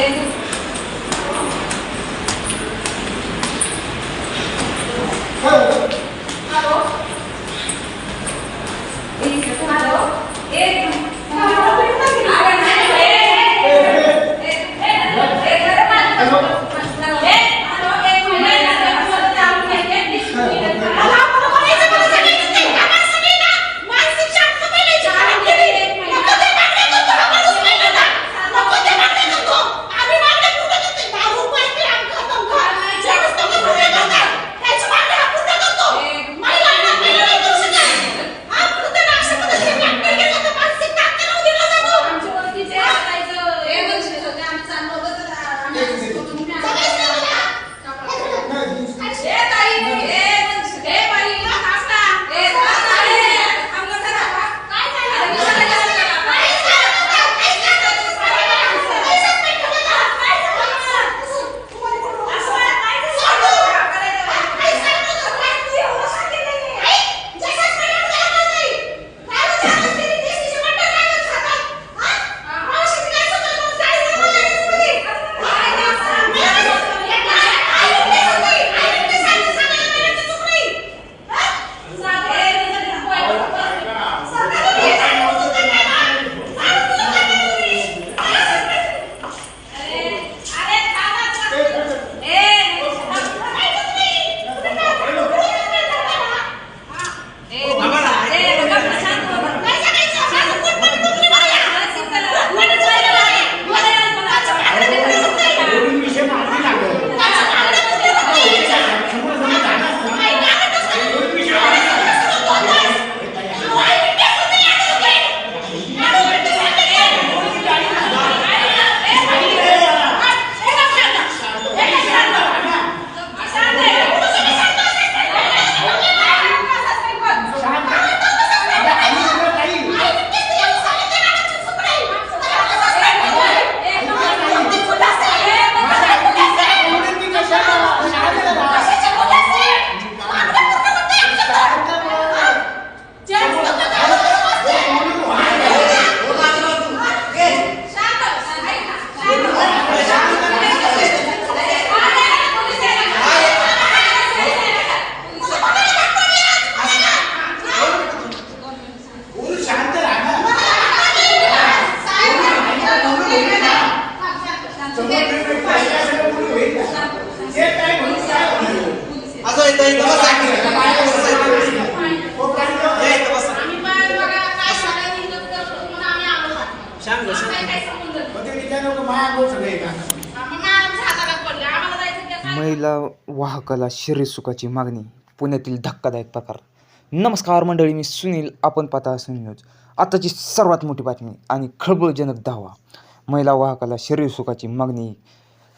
veces महिला वाहकाला शरीरसुखाची मागणी. पुण्यातील धक्कादायक प्रकार. नमस्कार मंडळी मी सुनील. आपण पाहता असून न्यूज. आताची सर्वात मोठी बातमी आणि खळबळजनक धावा महिला वाहकाला शरीरसुखाची मागणी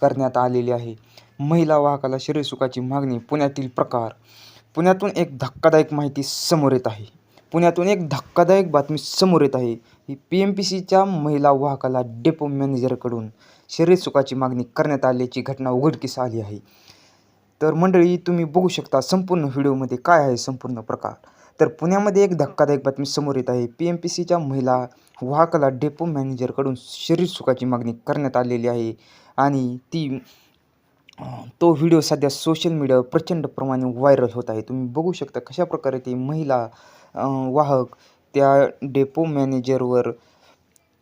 करण्यात आलेली आहे. महिला वाहकाला शरीरसुखाची मागणी पुण्यातील प्रकार. पुण्यातून एक धक्कादायक माहिती समोर येत आहे. पुण्यातून एक धक्कादायक बातमी समोर येत आहे. ही पी एम पी सीच्या महिला वाहकाला डेपो मॅनेजरकडून शरीरसुखाची मागणी करण्यात आल्याची घटना उघडकीस आली आहे. तर मंडळी तुम्ही बघू शकता संपूर्ण व्हिडिओमध्ये काय आहे संपूर्ण प्रकार. तर पुण्यामध्ये एक धक्कादायक बातमी समोर येत आहे. पी एम पी सीच्या महिला वाहकाला डेपो मॅनेजरकडून शरीरसुखाची मागणी करण्यात आलेली आहे आणि ती तो व्हिडिओ सध्या सोशल मीडियावर प्रचंड प्रमाणे व्हायरल होत आहे. तुम्ही बघू शकता कशा प्रकारे ती महिला वाहक त्या डेपो मॅनेजरवर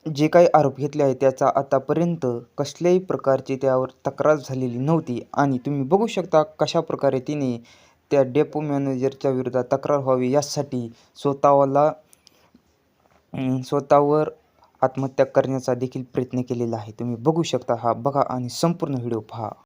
जे काही आरोप घेतले आहे त्याचा आतापर्यंत कसल्याही प्रकारची त्यावर तक्रार झालेली नव्हती. आणि तुम्ही बघू शकता कशा प्रकारे तिने त्या डेपो मॅनेजरच्या विरोधात तक्रार व्हावी यासाठी स्वतःला स्वतःवर आत्महत्या करण्याचा देखील प्रयत्न केलेला आहे. तुम्ही बघू शकता हा बघा आणि संपूर्ण व्हिडिओ पहा.